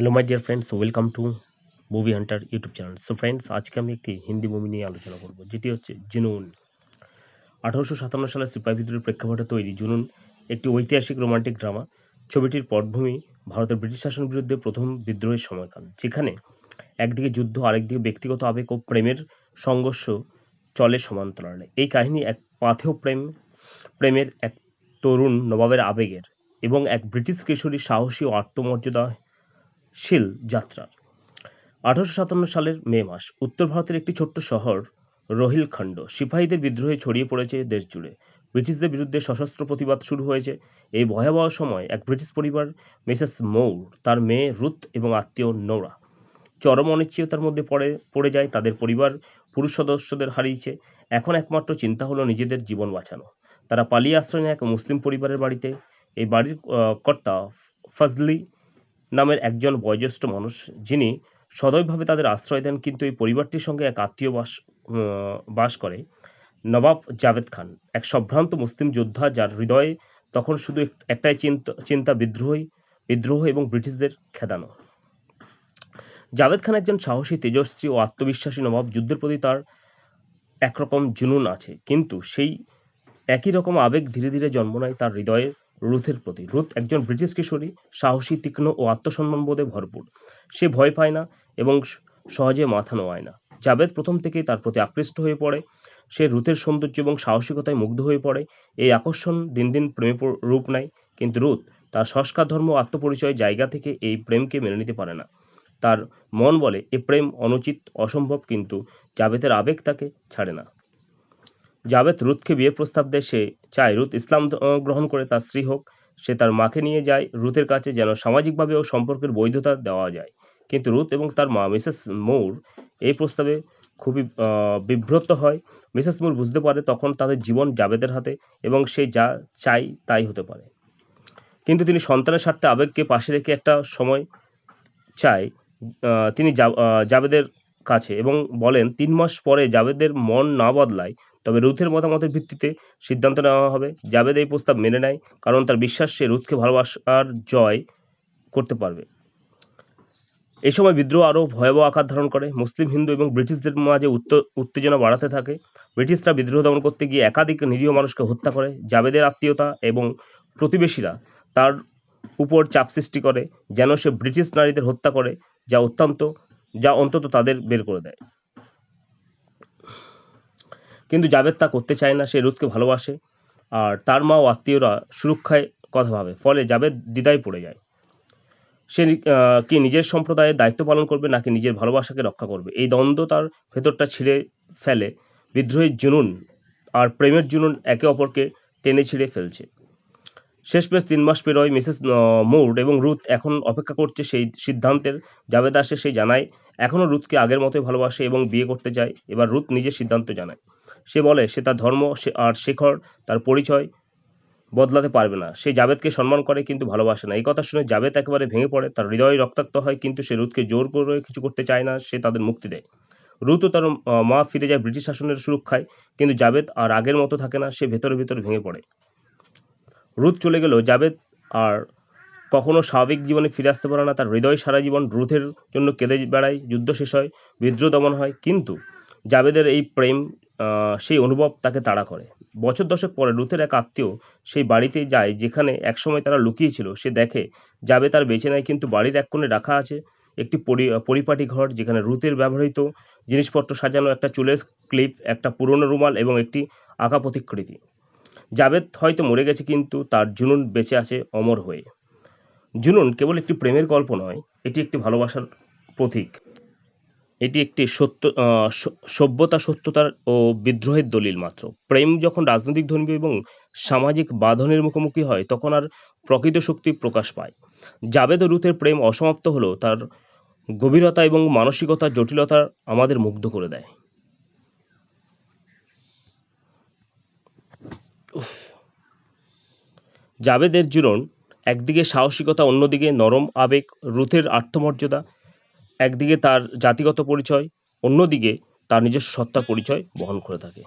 Hello my dear friends welcome to movie hunter YouTube channel so friends আজকে আমি একটি Hindi movie নিয়ে আলোচনা করব, যেটি হচ্ছে জুনুন। আঠারোশো সাতান্ন সালে সিপাহী বিদ্রোহের প্রেক্ষাপটে তৈরি জুনুন একটি ঐতিহাসিক রোমান্টিক ড্রামা ছবিটির পটভূমি ভারতের ব্রিটিশ শাসন বিরুদ্ধে প্রথম বিদ্রোহের সময়কাল, যেখানে একদিকে যুদ্ধ, আরেকদিকে ব্যক্তিগত আবেগ ও প্রেমের সংঘর্ষ চলে সমান্তরালে। এই কাহিনী এক পাথেয় প্রেম, প্রেমের এক তরুণ নবাবের আবেগের এবং এক ব্রিটিশ কিশোরীর সাহসী ও আত্মমর্যাদাশীল যাত্রার আঠারোশো সাতান্ন সালের মে মাস উত্তর ভারতের একটি ছোট্ট শহর রোহিলখণ্ড। সিপাহীদের বিদ্রোহে ছড়িয়ে পড়েছে দেশ জুড়ে ব্রিটিশদের বিরুদ্ধে সশস্ত্র প্রতিবাদ শুরু হয়েছে। এই ভয়াবহ সময় এক ব্রিটিশ পরিবার, মিসেস মৌর, তার মেয়ে রুথ এবং আত্মীয় নোরা, চরম অনিশ্চয়তার মধ্যে পড়ে পড়ে যায়। তাদের পরিবার পুরুষ সদস্যদের হারিয়েছে। এখন একমাত্র চিন্তা হলো নিজেদের জীবন বাঁচানো। তারা পালিয়ে আশ্রয় নেয় এক মুসলিম পরিবারের বাড়িতে। এই বাড়ির কর্তা ফজলি নামের একজন বয়োজ্যেষ্ঠ মানুষ, যিনি সদয়ভাবে তাদের আশ্রয় দেন, কিন্তু এই পরিবারটির সঙ্গে এক আত্মীয় বাস বাস করে, নবাব জাভেদ খান। এক সম্ভ্রান্ত মুসলিম যোদ্ধা যার হৃদয়ে তখন শুধু একটাই চিন্তা চিন্তা বিদ্রোহী, বিদ্রোহ এবং ব্রিটিশদের খেদানো। জাভেদ খান একজন সাহসী, তেজস্বী ও আত্মবিশ্বাসী নবাব। যুদ্ধের প্রতি তার একরকম জুনুন আছে, কিন্তু সেই একই রকম আবেগ ধীরে ধীরে জন্ম নেয় তার হৃদয়ে রুথের প্রতি। রুথ একজন ব্রিটিশ কিশোরী, সাহসী, তীক্ষ্ণ ও আত্মসম্মানবোধে ভরপুর। সে ভয় পায় না এবং সহজে মাথা নোয়ায় না। জাবেদ প্রথম থেকেই তার প্রতি আকৃষ্ট হয়ে পড়ে। সে রুথের সৌন্দর্য এবং সাহসিকতায় মুগ্ধ হয়ে পড়ে। এই আকর্ষণ দিন দিন প্রেমে রূপ নেয়। কিন্তু রুথ তার সংস্কার, ধর্ম ও আত্মপরিচয় জায়গা থেকে এই প্রেমকে মেনে নিতে পারে না। তার মন বলে, এ প্রেম অনুচিত, অসম্ভব, কিন্তু জাভেদের আবেগ তাকে ছাড়ে না। জাভেদ রুথকে বিয়ে প্রস্তাব দেয় সে চায় রুথ ইসলাম গ্রহণ করে তার স্ত্রী হোক। সে তার মাকে নিয়ে যায় রুথের কাছে যেন সামাজিকভাবে ও সম্পর্কের বৈধতা দেওয়া যায়। কিন্তু রুথ এবং তার মা মিসেস মৌর এই প্রস্তাবে খুবই আহ, বিব্রত হয়। মিসেস মৌর বুঝতে পারে তখন তাদের জীবন জাবেদের হাতে এবং সে যা চাই তাই হতে পারে। কিন্তু তিনি সন্তানের স্বার্থে আবেগকে পাশে রেখে একটা সময় চায় তিনি জা- আহ, জাভেদের কাছে এবং বলেন তিন মাস পরে জাভেদের মন না বদলায় তবে রুথের মতামতের ভিত্তিতে সিদ্ধান্ত নেওয়া হবে। জাবেদ এই প্রস্তাব মেনে নেয়, কারণ তার বিশ্বাস সে রুথকে ভালোবাসার জয় করতে পারবে। এই সময় বিদ্রোহ আরও ভয়াবহ আকার ধারণ করে। মুসলিম, হিন্দু এবং ব্রিটিশদের মাঝে উত্ত- উত্তেজনা বাড়াতে থাকে। ব্রিটিশরা বিদ্রোহ দমন করতে গিয়ে একাধিক নিরীহ মানুষকে হত্যা করে। জাবেদের আত্মীয়তা এবং প্রতিবেশীরা তার উপর চাপ সৃষ্টি করে, যেন সে ব্রিটিশ নারীদের হত্যা করে, যা অত্যন্ত, যা অন্তত তাদের বের করে দেয়। কিন্তু জাভেদ তা করতে চায় না, সে রুথকে ভালোবাসে। আর তার মা ও আত্মীয়রা সুরক্ষায় কথা ভাবে, ফলে জাভেদ দ্বিধায় পড়ে যায়। সে কি নিজের সম্প্রদায়ের দায়িত্ব পালন করবে, নাকি নিজের ভালোবাসাকে রক্ষা করবে? এই দ্বন্দ্ব তার ভেতরটা ছিঁড়ে ফেলে। বিদ্রোহের জুনুন আর প্রেমের জুনুন একে অপরকে টেনে ছিঁড়ে ফেলছে। শেষ শেষমেশ তিন মাস পেরোয় মিসেস মৌড এবং রুথ এখন অপেক্ষা করছে সেই সিদ্ধান্তের। জাভেদ আসে, সে জানায় এখনও রুথকে আগের মতোই ভালোবাসে এবং বিয়ে করতে চায়। এবার রুথ নিজের সিদ্ধান্ত জানায়। সে বলে, সে তার ধর্ম আর শেখর তার পরিচয় বদলাতে পারবে না। সে জাভেদকে সম্মান করে কিন্তু ভালোবাসে না। এই কথা শুনে জাবেদ একেবারে ভেঙে পড়ে। তার হৃদয় রক্তাক্ত হয় কিন্তু সে রুথকে জোর করে কিছু করতে চায় না। সে তাদের মুক্তি দেয়। রুথ তার মা ফিরে যায় ব্রিটিশ শাসনের সুরক্ষায়, কিন্তু জাভেদ আর আগের মতো থাকে না। সে ভেতরে ভেতরে ভেঙে পড়ে। রুথ চলে গেল। জাভেদ আর কখনো স্বাভাবিক জীবনে ফিরে আসতে পারে না। তার হৃদয় সারা জীবন রুথের জন্য কেঁদে বেড়ায়। যুদ্ধ শেষ হয়, বিদ্রোহ দমন হয়। কিন্তু জাভেদের এই প্রেম সেই অনুভব তাকে তাড়া করে। বছর দশেক পরে রুথের এক আত্মীয় সেই বাড়িতে যায় যেখানে একসময় তারা লুকিয়েছিল। সে দেখে, যাবে তার বেঁচে নেয় কিন্তু বাড়ির এক কোণে রাখা আছে একটি পরি, পরিপাটি ঘর যেখানে রুথের ব্যবহৃত জিনিসপত্র সাজানো একটা চুলের ক্লিপ, একটা পুরনো রুমাল এবং একটি আঁকা প্রতিকৃতি। জাভেদ হয়তো মরে গেছে কিন্তু তার জুনুন বেঁচে আছে অমর হয়ে। জুনুন কেবল একটি প্রেমের গল্প নয়, এটি একটি ভালোবাসার প্রতীক। এটি একটি সত্য সভ্যতা, সত্যতার ও বিদ্রোহের দলিল মাত্র। প্রেম যখন রাজনৈতিক ধর্মীয় এবং সামাজিক বাঁধনের মুখোমুখি হয়, তখন আর প্রকৃত শক্তি প্রকাশ পায়। জাবেদ রুথের প্রেম অসমাপ্ত হলেও তার গভীরতা এবং মানসিকতার জটিলতা আমাদের মুগ্ধ করে দেয়। জাবেদের জীবন একদিকে সাহসিকতা, অন্যদিকে নরম আবেগ, রুথের আত্মমর্যাদা একদিকে তার জাতিগত পরিচয় অন্যদিকে তার নিজস্ব সত্তার পরিচয় বহন করে থাকে।